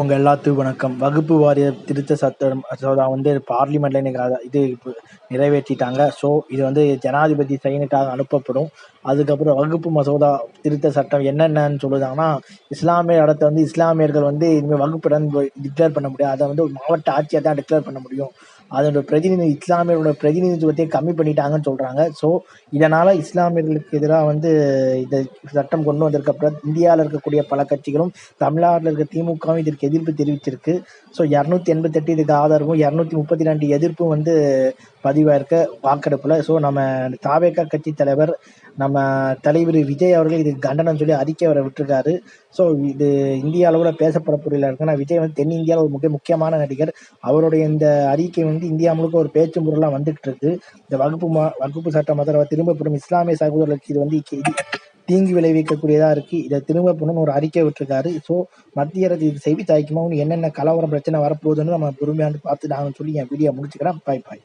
உங்கள் எல்லாத்துக்கும் வணக்கம். வகுப்பு வாரிய திருத்த சட்டம் மசோதா வந்து பார்லிமெண்ட்டில் இன்னைக்கு இது நிறைவேற்றிட்டாங்க. ஸோ இது வந்து ஜனாதிபதி சைனுக்காக அனுப்பப்படும். அதுக்கப்புறம் வகுப்பு மசோதா திருத்த சட்டம் என்னென்னன்னு சொல்லுதாங்கன்னா, இஸ்லாமிய இடத்த வந்து இஸ்லாமியர்கள் வந்து இனிமேல் வகுப்பிடம் டிக்ளேர் பண்ண முடியாது. அதை வந்து ஒரு மாவட்ட ஆட்சியை தான் டிக்ளேர் பண்ண முடியும். அதோட பிரதிநிதி இஸ்லாமியரோட பிரதிநிதித்துவத்தை கம்மி பண்ணிட்டாங்கன்னு சொல்கிறாங்க ஸோ இதனால் இஸ்லாமியர்களுக்கு எதிராக வந்து இந்த சட்டம் கொண்டு வந்திருக்கப்புறம் இந்தியாவில் இருக்கக்கூடிய பல கட்சிகளும், தமிழ்நாட்டில் இருக்க திமுகவும் இதற்கு எதிர்ப்பு தெரிவிச்சிருக்கு. ஸோ 288 இதுக்கு ஆதரவும், 232 எதிர்ப்பும் வந்து பதிவாயிருக்க வாக்கெடுப்பில் ஸோ நம்ம தாவேகா கட்சி தலைவர், நம்ம தலைவர் விஜய் அவர்கள் இதுக்கு கண்டனம் சொல்லி அறிக்கை அவரை விட்டுருக்காரு ஸோ இது இந்திய அளவில் பேசப்பட புரியல இருக்குன்னா விஜய் வந்து தென்னிந்தியாவில் ஒரு மிக முக்கியமான நடிகர். அவருடைய இந்த அறிக்கை வந்து இந்தியா முழுக்க ஒரு பேச்சு முறையெல்லாம் வந்துகிட்டு இருக்கு. இந்த வகுப்பு மா வகுப்பு சட்ட மதரவை திரும்ப பெறும் இஸ்லாமிய சகோதரர்களுக்கு இது வந்து தீங்கு விளைவிக்கக்கூடியதா இருக்கு. இதை திரும்ப பெறணும்னு ஒரு அறிக்கை விட்டுருக்காரு ஸோ மத்திய அரசு இது செவி சாய்க்குமா, இன்னும் என்னென்ன கலவரம் பிரச்சனை வரப்போகுதுன்னு நம்ம பொறுமையாண்டு வந்து பார்த்து சொல்லி என் வீடியோ முடிச்சுக்கிறேன். பாய் பாய்.